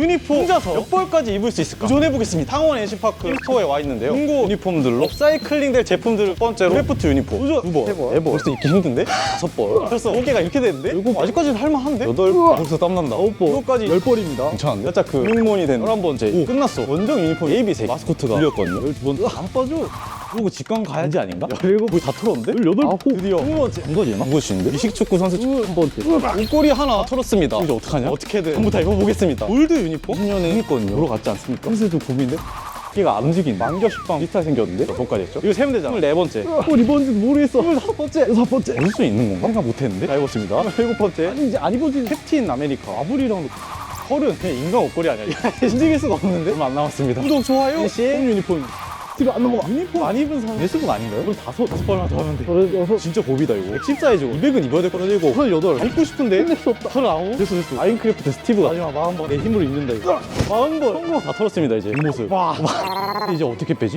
유니폼 혼자서 몇 벌까지 입을 수 있을까? 도전해보겠습니다. 창원 NC파크 스토어에 와 있는데요. 중고 유니폼들로 업사이클링 될 제품들을 첫 번째로 크래프트 유니폼. 도전 두 번, 세 번, 네 번. 벌써 입기 힘든데? 다섯 벌. 벌써 어깨가 이렇게 되는데? 일곱, 아직까지는 할만한데? 여덟, 벌써 땀난다. 아홉 번. 이거까지 열 벌입니다. 괜찮은데? 살짝 그 유니몬이 된 열한 번째. 오, 끝났어. 원정 유니폼 예비색 마스코트가 풀렸거든요. 열두 번째. 안 빠져. 그리고 직관 가야지 아닌가? 열일곱. 거의 다 털었는데? 열여덟. 아홉. 드디어. 한 번째. 한 거지, 한 것인데? 미식축구 선수 한 번째. 옷걸이 하나 털었습니다. 이제 어떡하냐? 어떻게든 전부 다 입어보겠습니다. 골드 유니폼? 10년에 했거든요. 보러 갔지 않습니까? 그래서 좀 고민인데? 얘가 안 움직인다. 만겨 식빵 비슷하게 생겼는데? 돈까지 했죠? 이거 세면 되잖아. 24번째. 어, 이번인지 모르겠어. 25번째. 6번째. 볼수 있는 건가? 생각 못했는데? 다 입었습니다. 7번째. 아니, 이제 안 입어진 캡틴 아메리카. 아브리랑 털은 그냥 인간 옷걸이 아니야. 움직일 수가 없는데? 얼마 안 남았습니다. 구독, 좋아요. 홈 유니폼. 뒤로 안 넘어가. 유니폼 안 입은 사람 레스북 아닌가요? 그럼 다섯, 다섯 벌만 더 하면 돼. 그래서 진짜 고비다 이거. 110 사이즈고. 200은 입어야 될 거라 이고 38. 입고 싶은데. 끝낼 수 없다. 39. 됐어 됐어. 아인크래프트 스티브가. 마지막 40번. 내 힘으로 입는다 이거. 40번. 성공 다 털었습니다 이제. 이 모습. 와. 이제 어떻게 빼지?